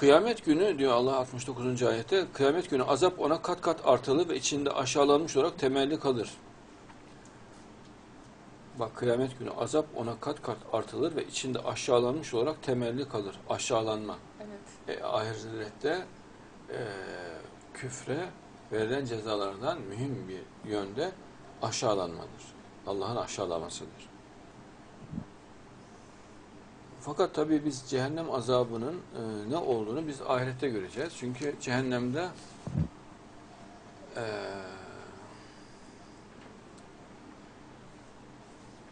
Kıyamet günü diyor Allah 69. ayette kıyamet günü azap ona kat kat artılır ve içinde aşağılanmış olarak temelli kalır. Bak kıyamet günü azap ona kat kat artılır ve içinde aşağılanmış olarak temelli kalır. Aşağılanma. Evet. E, ahirette e, küfre verilen cezalardan mühim bir yönde aşağılanmadır. Allah'ın aşağılamasıdır. Fakat tabii biz cehennem azabının e, ne olduğunu biz ahirette göreceğiz. Çünkü cehennemde e,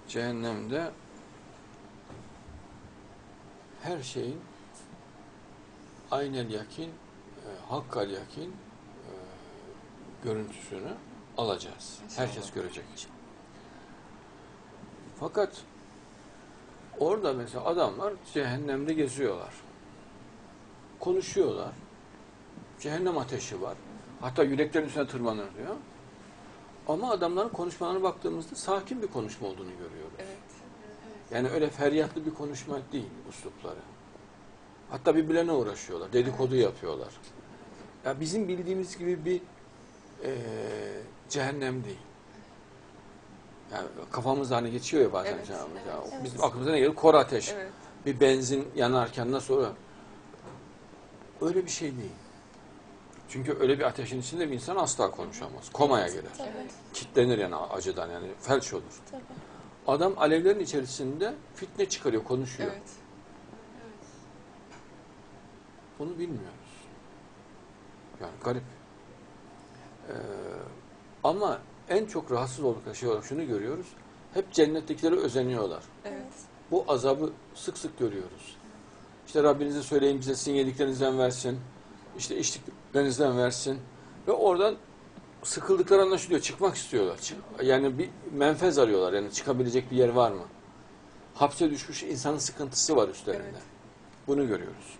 cehennemde her şeyin aynel yakin, e, hakkal yakin e, görüntüsünü alacağız. Herkes görecek. Fakat orada mesela adamlar cehennemde geziyorlar. Konuşuyorlar. Cehennem ateşi var. Hatta yüreklerin üstüne tırmanır diyor. Ama adamların konuşmalarına baktığımızda sakin bir konuşma olduğunu görüyoruz. Evet. Yani öyle feryatlı bir konuşma değil uslupları. Hatta birbirlerine uğraşıyorlar, dedikodu yapıyorlar. Ya bizim bildiğimiz gibi bir eee, cehennem değil. Yani kafamızda hani geçiyor ya bazen Evet, canımız. evet, ya. evet. Bizim aklımıza ne gelir? Kor ateş. Evet. Bir benzin yanarken nasıl oluyor? Öyle bir şey değil. Çünkü öyle bir ateşin içinde bir insan asla konuşamaz. Komaya girer. Tabii, Kitlenir yani acıdan yani felç olur. tabii. Adam alevlerin içerisinde fitne çıkarıyor, konuşuyor. Evet. Bunu bilmiyoruz. Yani garip. Ee, ama en çok rahatsız oldukları şey olarak şunu görüyoruz. Hep cennettekilere özeniyorlar. Evet. Bu azabı sık sık görüyoruz. İşte Rabbinize söyleyin bize sizin yediklerinizden versin. İşte içtiklerinizden versin. Ve oradan sıkıldıkları anlaşılıyor. Çıkmak istiyorlar. Çık- Yani bir menfez arıyorlar. Yani çıkabilecek bir yer var mı? Hapse düşmüş insanın sıkıntısı var üstlerinde. Evet. Bunu görüyoruz.